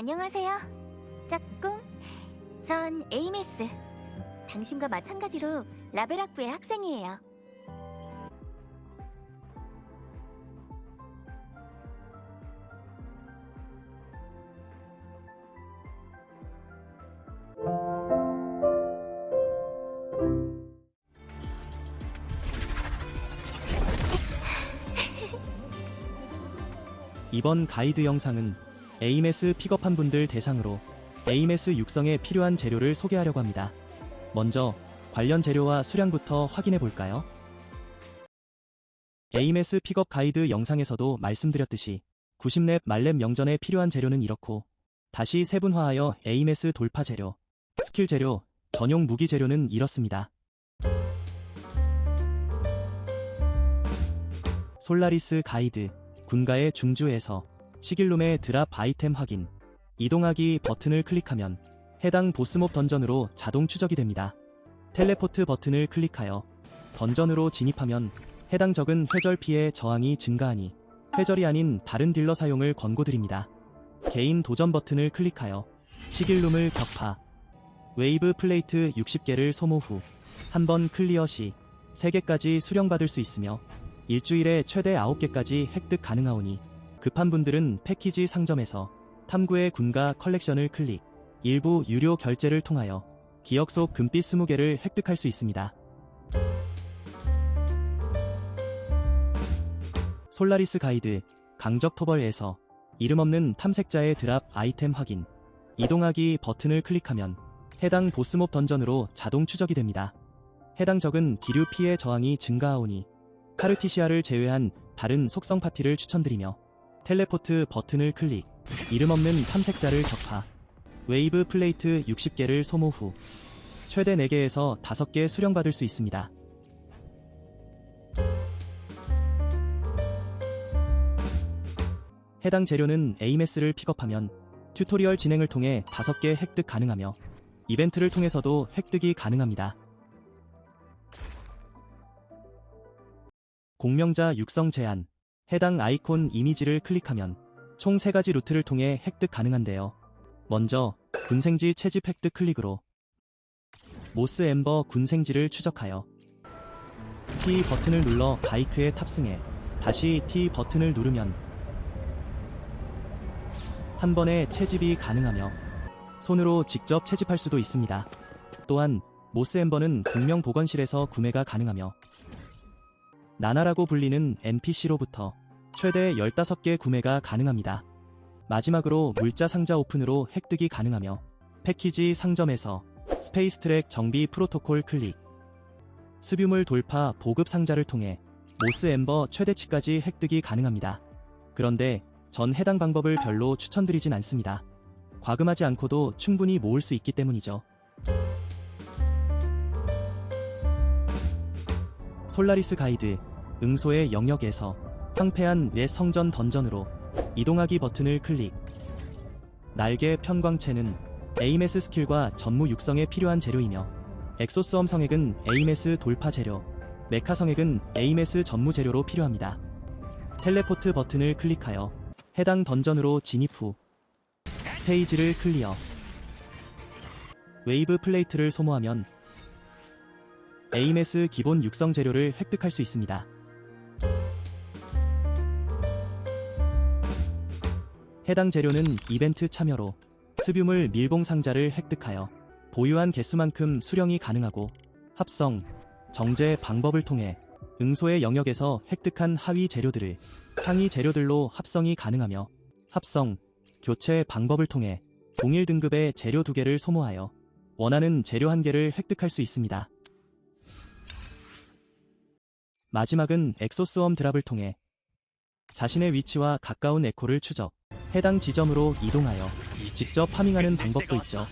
안녕하세요. 짝꿍. 전 에이메스. 당신과 마찬가지로 라벨학부의 학생이에요. 이번 가이드 영상은 AMS 픽업한 분들 대상으로 AMS 육성에 필요한 재료를 소개하려고 합니다. 먼저 관련 재료와 수량부터 확인해 볼까요? AMS 픽업 가이드 영상에서도 말씀드렸듯이 90렙 말렙 명전에 필요한 재료는 이렇고 다시 세분화하여 AMS 돌파 재료, 스킬 재료, 전용 무기 재료는 이렇습니다. 솔라리스 가이드 군가의 중주에서 시길룸의 드랍 아이템 확인 이동하기 버튼을 클릭하면 해당 보스몹 던전으로 자동 추적이 됩니다. 텔레포트 버튼을 클릭하여 던전으로 진입하면 해당 적은 회절 피해 저항이 증가하니 회절이 아닌 다른 딜러 사용을 권고드립니다. 개인 도전 버튼을 클릭하여 시길룸을 격파 웨이브 플레이트 60개를 소모 후 한 번 클리어 시 3개까지 수령받을 수 있으며 일주일에 최대 9개까지 획득 가능하오니 급한 분들은 패키지 상점에서 탐구의 군가 컬렉션을 클릭 일부 유료 결제를 통하여 기억 속 금빛 20개를 획득할 수 있습니다. 솔라리스 가이드 강적 토벌에서 이름 없는 탐색자의 드랍 아이템 확인 이동하기 버튼을 클릭하면 해당 보스몹 던전으로 자동 추적이 됩니다. 해당 적은 기류 피해 저항이 증가하오니 카르티시아를 제외한 다른 속성 파티를 추천드리며 텔레포트 버튼을 클릭 이름 없는 탐색자를 격파 웨이브 플레이트 60개를 소모 후 최대 4개에서 5개 수령받을 수 있습니다. 해당 재료는 AMS를 픽업하면 튜토리얼 진행을 통해 5개 획득 가능하며 이벤트를 통해서도 획득이 가능합니다. 공명자 육성 제한 해당 아이콘 이미지를 클릭하면 총 3가지 루트를 통해 획득 가능한데요. 먼저 군생지 채집 획득 클릭으로 모스 엠버 군생지를 추적하여 T 버튼을 눌러 바이크에 탑승해 다시 T 버튼을 누르면 한 번에 채집이 가능하며 손으로 직접 채집할 수도 있습니다. 또한 모스 엠버는 공명 보건실에서 구매가 가능하며 나나라고 불리는 NPC로부터 최대 15개 구매가 가능합니다. 마지막으로 물자 상자 오픈으로 획득이 가능하며 패키지 상점에서 스페이스 트랙 정비 프로토콜 클릭 스뷐물 돌파 보급 상자를 통해 모스 엠버 최대치까지 획득이 가능합니다. 그런데 전 해당 방법을 별로 추천드리진 않습니다. 과금하지 않고도 충분히 모을 수 있기 때문이죠. 솔라리스 가이드 응소의 영역에서 황폐한 내 성전 던전으로 이동하기 버튼을 클릭 날개 편광체는 에이메스 스킬과 전무 육성에 필요한 재료이며 엑소스엄 성액은 에이메스 돌파 재료 메카 성액은 에이메스 전무 재료로 필요합니다. 텔레포트 버튼을 클릭하여 해당 던전으로 진입 후 스테이지를 클리어 웨이브 플레이트를 소모하면 에이메스 기본 육성 재료를 획득할 수 있습니다. 해당 재료는 이벤트 참여로 스뷐물 밀봉 상자를 획득하여 보유한 개수만큼 수령이 가능하고 합성, 정제 방법을 통해 응소의 영역에서 획득한 하위 재료들을 상위 재료들로 합성이 가능하며 합성, 교체 방법을 통해 동일 등급의 재료 두 개를 소모하여 원하는 재료 한 개를 획득할 수 있습니다. 마지막은 엑소스엄 드랍을 통해 자신의 위치와 가까운 에코를 추적, 해당 지점으로 이동하여 직접 파밍하는 방법도 있죠.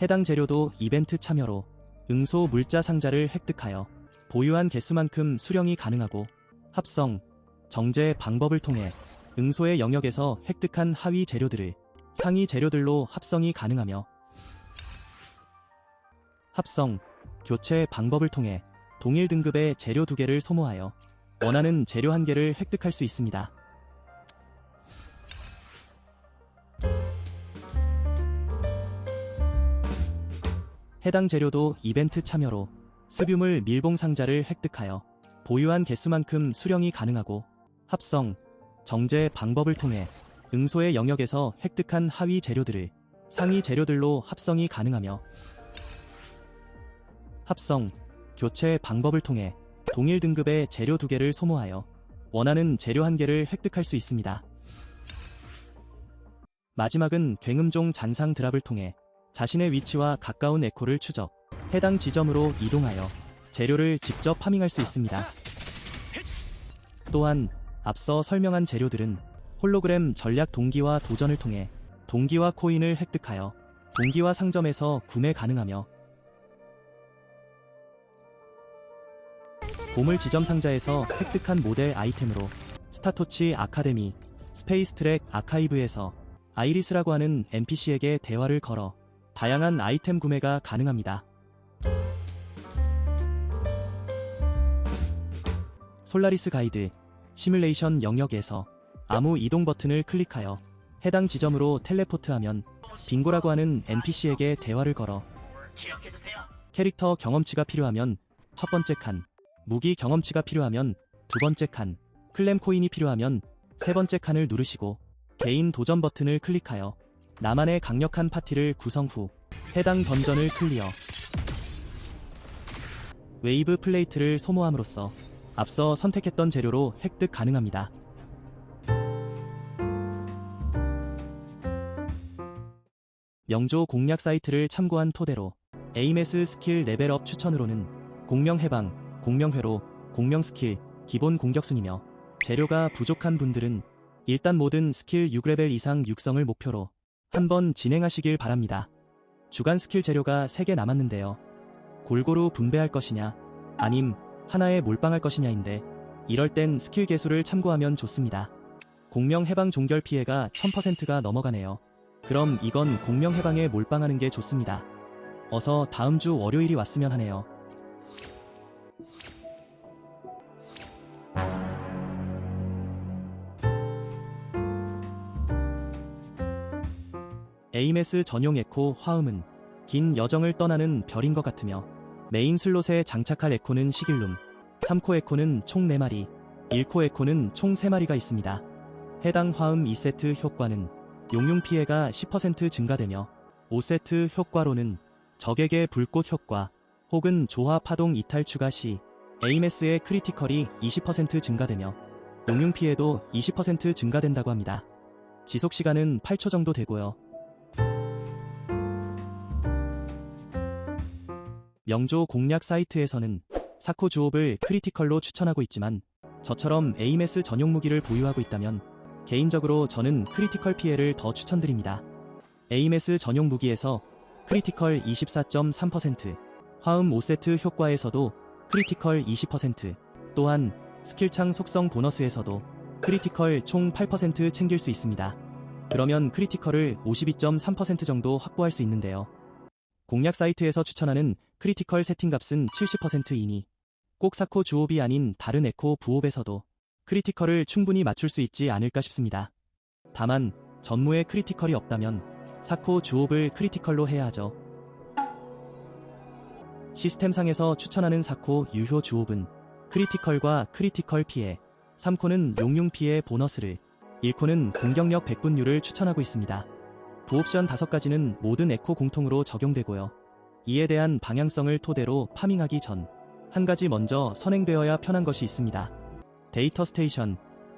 해당 재료도 이벤트 참여로 응소 물자 상자를 획득하여 보유한 개수만큼 수령이 가능하고 합성, 정제 방법을 통해 응소의 영역에서 획득한 하위 재료들을 상위 재료들로 합성이 가능하며 합성, 교체 방법을 통해 동일 등급의 재료 두 개를 소모하여 원하는 재료 한 개를 획득할 수 있습니다. 해당 재료도 이벤트 참여로 습유물 밀봉 상자를 획득하여 보유한 개수만큼 수령이 가능하고 합성, 정제 방법을 통해 응소의 영역에서 획득한 하위 재료들을 상위 재료들로 합성이 가능하며 합성, 교체 방법을 통해 동일 등급의 재료 두 개를 소모하여 원하는 재료 한 개를 획득할 수 있습니다. 마지막은 굉음종 잔상 드랍을 통해 자신의 위치와 가까운 에코를 추적, 해당 지점으로 이동하여 재료를 직접 파밍할 수 있습니다. 또한 앞서 설명한 재료들은 홀로그램 전략 동기화 도전을 통해 동기화 코인을 획득하여 동기화 상점에서 구매 가능하며 보물 지점 상자에서 획득한 모델 아이템으로 스타토치 아카데미, 스페이스 트랙 아카이브에서 아이리스라고 하는 NPC에게 대화를 걸어 다양한 아이템 구매가 가능합니다. 솔라리스 가이드 시뮬레이션 영역에서 아무 이동 버튼을 클릭하여 해당 지점으로 텔레포트하면 빙고라고 하는 NPC에게 대화를 걸어 캐릭터 경험치가 필요하면 첫 번째 칸, 무기 경험치가 필요하면 두 번째 칸, 클램 코인이 필요하면 세 번째 칸을 누르시고 개인 도전 버튼을 클릭하여 나만의 강력한 파티를 구성 후 해당 던전을 클리어. 웨이브 플레이트를 소모함으로써 앞서 선택했던 재료로 획득 가능합니다. 명조 공략 사이트를 참고한 토대로 에이메스 스킬 레벨업 추천으로는 공명 해방, 공명회로, 공명 스킬, 기본 공격순이며 재료가 부족한 분들은 일단 모든 스킬 6레벨 이상 육성을 목표로 한번 진행하시길 바랍니다. 주간 스킬 재료가 3개 남았는데요. 골고루 분배할 것이냐, 아님 하나에 몰빵할 것이냐인데 이럴 땐 스킬 개수를 참고하면 좋습니다. 공명 해방 종결 피해가 1000%가 넘어가네요. 그럼 이건 공명 해방에 몰빵하는 게 좋습니다. 어서 다음 주 월요일이 왔으면 하네요. 에이메스 전용 에코 화음은 긴 여정을 떠나는 별인 것 같으며 메인 슬롯에 장착할 에코는 시길룸, 3코 에코는 총 4마리, 1코 에코는 총 3마리가 있습니다. 해당 화음 2세트 효과는 용융 피해가 10% 증가되며 5세트 효과로는 적에게 불꽃 효과 혹은 조화 파동 이탈 추가 시 에이메스의 크리티컬이 20% 증가되며 용융 피해도 20% 증가된다고 합니다. 지속 시간은 8초 정도 되고요. 명조 공략 사이트에서는 사코 주옵을 크리티컬로 추천하고 있지만 저처럼 에이메스 전용 무기를 보유하고 있다면 개인적으로 저는 크리티컬 피해를 더 추천드립니다. 에이메스 전용 무기에서 크리티컬 24.3%, 화음 5세트 효과에서도 크리티컬 20%, 또한 스킬창 속성 보너스에서도 크리티컬 총 8% 챙길 수 있습니다. 그러면 크리티컬을 52.3% 정도 확보할 수 있는데요. 공략 사이트에서 추천하는 크리티컬 세팅 값은 70%이니 꼭 사코 주옵이 아닌 다른 에코 부옵에서도 크리티컬을 충분히 맞출 수 있지 않을까 싶습니다. 다만 전무에 크리티컬이 없다면 사코 주옵을 크리티컬로 해야 하죠. 시스템상에서 추천하는 사코 유효 주옵은 크리티컬과 크리티컬 피해, 3코는 용융 피해 보너스를, 1코는 공격력 100분율을 추천하고 있습니다. 부옵션 5가지는 모든 에코 공통으로 적용되고요. 이에 대한 방향성을 토대로 파밍하기 전, 한 가지 먼저 선행되어야 편한 것이 있습니다. 데이터 스테이션,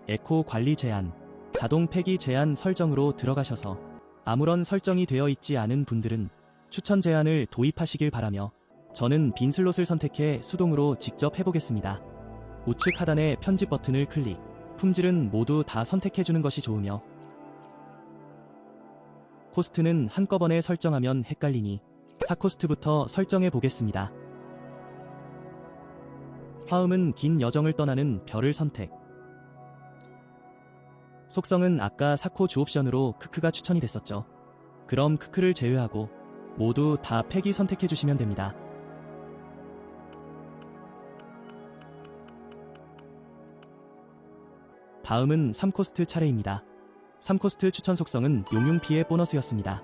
에코 관리 제한, 자동 폐기 제한 설정으로 들어가셔서 아무런 설정이 되어 있지 않은 분들은 추천 제한을 도입하시길 바라며 저는 빈 슬롯을 선택해 수동으로 직접 해보겠습니다. 우측 하단의 편집 버튼을 클릭, 품질은 모두 다 선택해주는 것이 좋으며 코스트는 한꺼번에 설정하면 헷갈리니 4코스트부터 설정해 보겠습니다. 화음은 긴 여정을 떠나는 별을 선택. 속성은 아까 사코 주옵션으로 크크가 추천이 됐었죠. 그럼 크크를 제외하고 모두 다 팩이 선택해 주시면 됩니다. 다음은 3코스트 차례입니다. 3코스트 추천 속성은 용융 피해 보너스였습니다.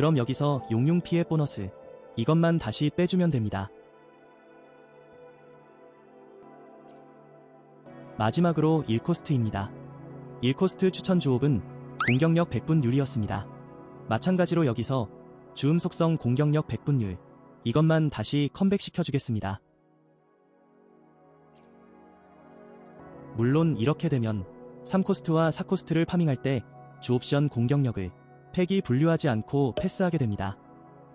그럼 여기서 용융 피해 보너스 이것만 다시 빼주면 됩니다. 마지막으로 1코스트입니다. 1코스트 추천 주옵은 공격력 100분율이었습니다. 마찬가지로 여기서 주음 속성 공격력 100분율 이것만 다시 컴백시켜주겠습니다. 물론 이렇게 되면 3코스트와 4코스트를 파밍할 때 주옵션 공격력을 팩이 분류하지 않고 패스하게 됩니다.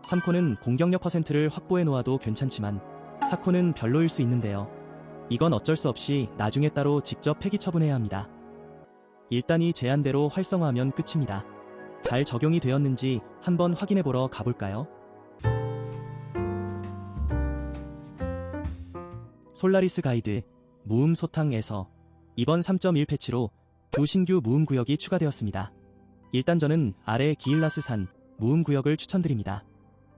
3코는 공격력 퍼센트를 확보해 놓아도 괜찮지만 4코는 별로일 수 있는데요. 이건 어쩔 수 없이 나중에 따로 직접 폐기 처분해야 합니다. 일단 이 제안대로 활성화하면 끝입니다. 잘 적용이 되었는지 한번 확인해 보러 가볼까요? 솔라리스 가이드 무음 소탕에서 이번 3.1 패치로 두 신규 무음 구역이 추가되었습니다. 일단 저는 아래 기일라스 산 무음 구역을 추천드립니다.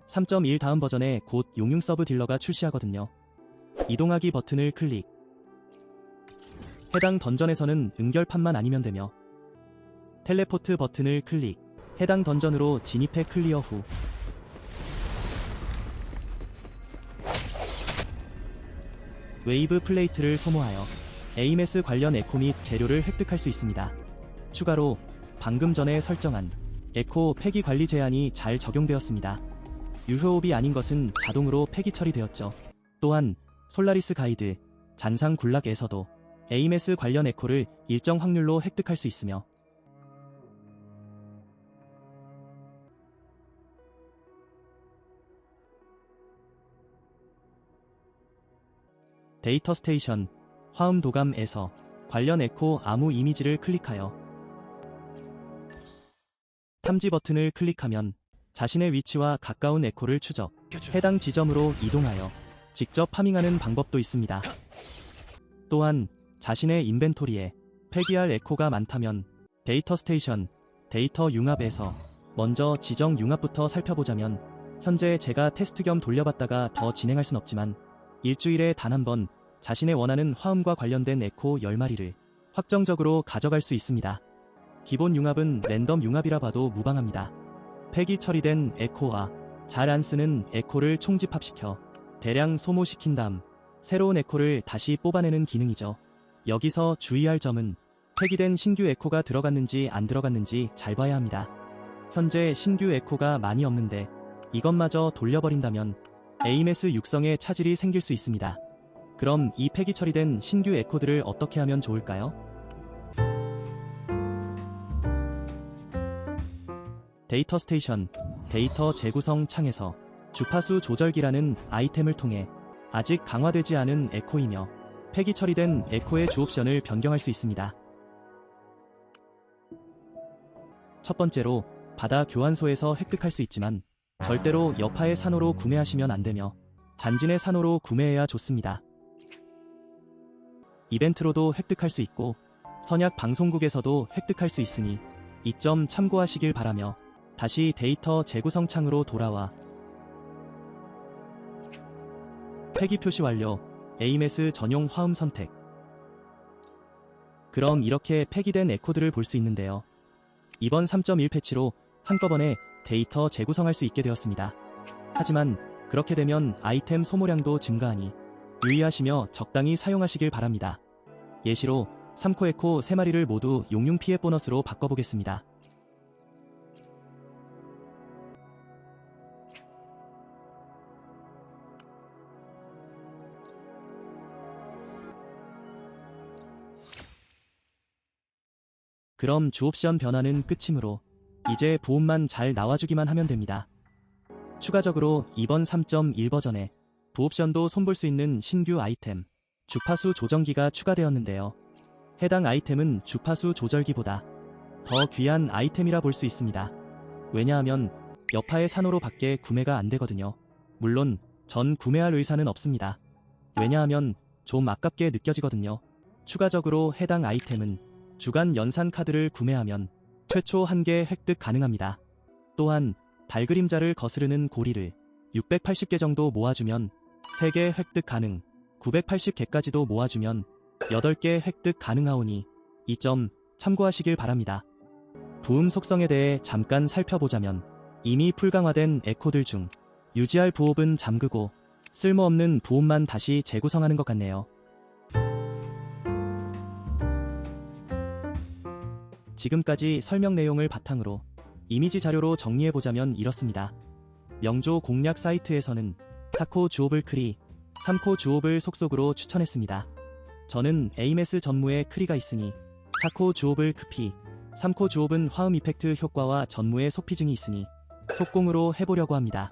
3.1 다음 버전에 곧 용융 서브 딜러가 출시하거든요. 이동하기 버튼을 클릭. 해당 던전에서는 응결판만 아니면 되며 텔레포트 버튼을 클릭. 해당 던전으로 진입해 클리어 후 웨이브 플레이트를 소모하여 AMS 관련 에코 및 재료를 획득할 수 있습니다. 추가로 방금 전에 설정한 에코 폐기 관리 제한이 잘 적용되었습니다. 유효옵이 아닌 것은 자동으로 폐기 처리되었죠. 또한 솔라리스 가이드 잔상 군락에서도 AMS 관련 에코를 일정 확률로 획득할 수 있으며 데이터 스테이션 화음 도감에서 관련 에코 아무 이미지를 클릭하여 탐지 버튼을 클릭하면 자신의 위치와 가까운 에코를 추적, 해당 지점으로 이동하여 직접 파밍하는 방법도 있습니다. 또한 자신의 인벤토리에 폐기할 에코가 많다면 데이터 스테이션, 데이터 융합에서 먼저 지정 융합부터 살펴보자면 현재 제가 테스트 겸 돌려봤다가 더 진행할 순 없지만 일주일에 단 한 번 자신의 원하는 화음과 관련된 에코 10마리를 확정적으로 가져갈 수 있습니다. 기본 융합은 랜덤 융합이라 봐도 무방합니다. 폐기 처리된 에코와 잘 안 쓰는 에코를 총집합시켜 대량 소모시킨 다음 새로운 에코를 다시 뽑아내는 기능이죠. 여기서 주의할 점은 폐기된 신규 에코가 들어갔는지 안 들어갔는지 잘 봐야 합니다. 현재 신규 에코가 많이 없는데 이것마저 돌려버린다면 AMS 육성에 차질이 생길 수 있습니다. 그럼 이 폐기 처리된 신규 에코들을 어떻게 하면 좋을까요? 데이터 스테이션, 데이터 재구성 창에서 주파수 조절기라는 아이템을 통해 아직 강화되지 않은 에코이며 폐기 처리된 에코의 주 옵션을 변경할 수 있습니다. 첫 번째로 바다 교환소에서 획득할 수 있지만 절대로 여파의 산호로 구매하시면 안 되며 잔진의 산호로 구매해야 좋습니다. 이벤트로도 획득할 수 있고 선약 방송국에서도 획득할 수 있으니 이 점 참고하시길 바라며 다시 데이터 재구성 창으로 돌아와 폐기 표시 완료 AMS 전용 화음 선택 그럼 이렇게 폐기된 에코드를 볼 수 있는데요. 이번 3.1 패치로 한꺼번에 데이터 재구성할 수 있게 되었습니다. 하지만 그렇게 되면 아이템 소모량도 증가하니 유의하시며 적당히 사용하시길 바랍니다. 예시로 3코 에코 3마리를 모두 용융 피해 보너스로 바꿔보겠습니다. 그럼 주옵션 변화는 끝이므로 이제 보험만 잘 나와주기만 하면 됩니다. 추가적으로 이번 3.1 버전에 부옵션도 손볼 수 있는 신규 아이템 주파수 조정기가 추가되었는데요. 해당 아이템은 주파수 조절기보다 더 귀한 아이템이라 볼 수 있습니다. 왜냐하면 여파의 산호로 밖에 구매가 안 되거든요. 물론 전 구매할 의사는 없습니다. 왜냐하면 좀 아깝게 느껴지거든요. 추가적으로 해당 아이템은 주간 연산 카드를 구매하면 최초 1개 획득 가능합니다. 또한 달 그림자를 거스르는 고리를 680개 정도 모아주면 3개 획득 가능, 980개까지도 모아주면 8개 획득 가능하오니 이 점 참고하시길 바랍니다. 부음 속성에 대해 잠깐 살펴보자면 이미 풀강화된 에코들 중 유지할 부업은 잠그고 쓸모없는 부음만 다시 재구성하는 것 같네요. 지금까지 설명 내용을 바탕으로 이미지 자료로 정리해보자면 이렇습니다. 명조 공략 사이트에서는 4코 주옵을 크리, 3코 주옵을 속속으로 추천했습니다. 저는 에이메스 전무에 크리가 있으니 4코 주옵을 크피, 3코 주옵은 화음 이펙트 효과와 전무의 속피증이 있으니 속공으로 해보려고 합니다.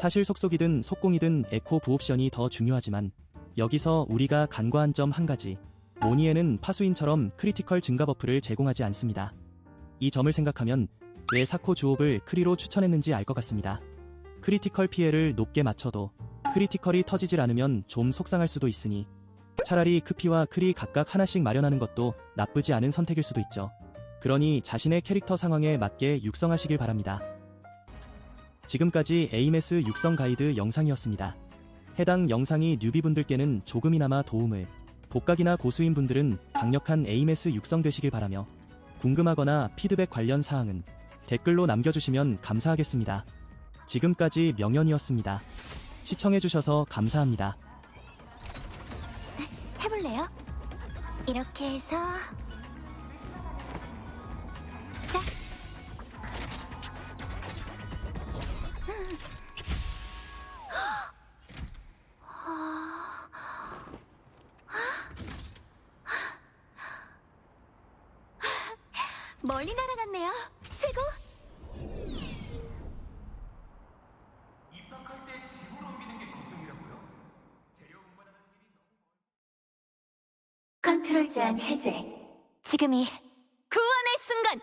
사실 속속이든 속공이든 에코 부옵션이 더 중요하지만 여기서 우리가 간과한 점 한 가지 모니에는 파수인처럼 크리티컬 증가 버프를 제공하지 않습니다. 이 점을 생각하면 왜 사코 주옵을 크리로 추천했는지 알 것 같습니다. 크리티컬 피해를 높게 맞춰도 크리티컬이 터지질 않으면 좀 속상할 수도 있으니 차라리 크피와 크리 각각 하나씩 마련하는 것도 나쁘지 않은 선택일 수도 있죠. 그러니 자신의 캐릭터 상황에 맞게 육성하시길 바랍니다. 지금까지 에이메스 육성 가이드 영상이었습니다. 해당 영상이 뉴비분들께는 조금이나마 도움을, 복각이나 고수인 분들은 강력한 에이메스 육성되시길 바라며 궁금하거나 피드백 관련 사항은 댓글로 남겨주시면 감사하겠습니다. 지금까지 명연이었습니다. 시청해주셔서 감사합니다. 해볼래요? 이렇게 해서 멀리 날아갔네요. 최고. 입학할 때 집으로 옮기는 게 걱정이라고요? 재료 운반하는 길이 너무 컨트롤 제한 해제. 지금이 구원의 순간.